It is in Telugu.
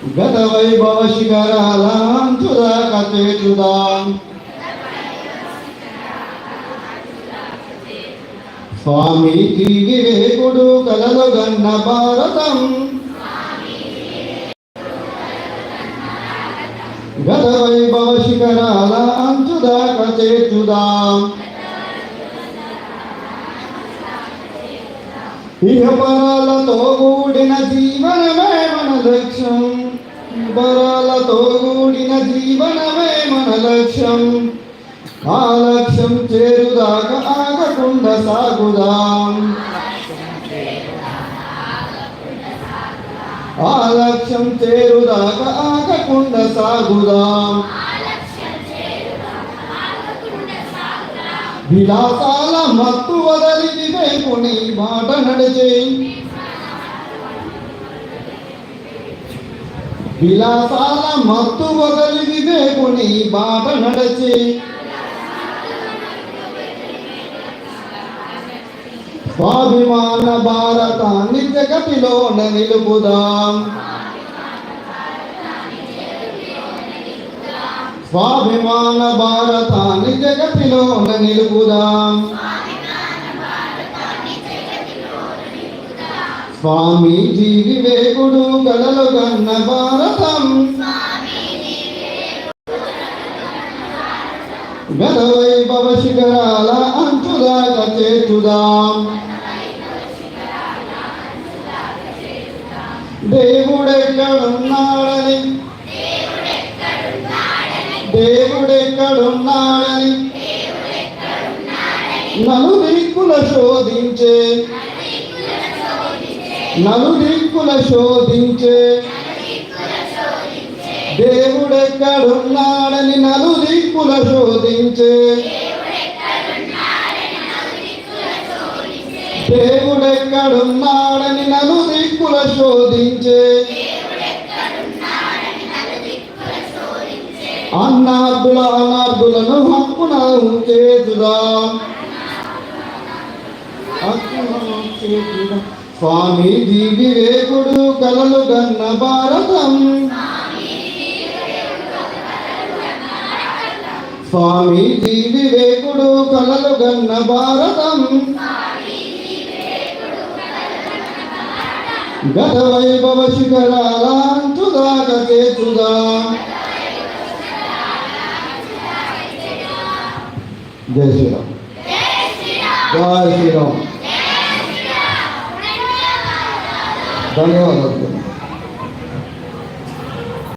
గత వైభవ శిఖరాలాంచుదాక చేతుదాం స్వామి వివేకుడు కలలు గన్న భారతం గత వైభవ శిఖరాల అంచుదాక చేర్చుదాం ఇహపరాలతో కూడిన జీవనమే మన లక్ష్యం పరాలతో కూడిన జీవనమే మన లక్ష్యం. ఆ లక్ష్యం చేరుదాకా ఆగకుండా సాగుదాం. ఆ లక్ష్యం చేరుదాకా ఆగకుండా సాగుదాం. విలాసాల మత్తు వదలి వివేకుని మాట నడిచేయి విలాసాల మత్తు వదలి వివేకుని బాట నడచి. స్వాభిమాన భారతాన్ని జగతిలోన నిలుపుదాం. స్వాభిమాన భారతాన్ని జగతిలోన నిలుపుదాం. స్వామీజీ వివేకుడు గలలు గన్న భారతం. గత వైభవ శిఖరాల అంచుదాక చేతుదాం దేవుడెక్కడున్నాడని. దేవుడెక్కడున్నాడని. నలు దిక్కుల శోధించే. నలుదిక్కుల శోధించే. దేవుడెక్కడున్నాడని నలుదిక్కుల శోధించే. దేవుడెక్కడున్నాడని నలుదిక్కుల శోధించే. అన్నార్థుల అనార్థులను హక్కున చేతుదాం స్వామి వివేకుడు కలలు గన్న భారతం. స్వామి వివేకుడు కలలు గన్న భారతం. గత వైభవ శిఖరాలాంచుదాక చేతుదా జై శ్రీరామ్. జై శ్రీరామ్. ధన్యవాదాలు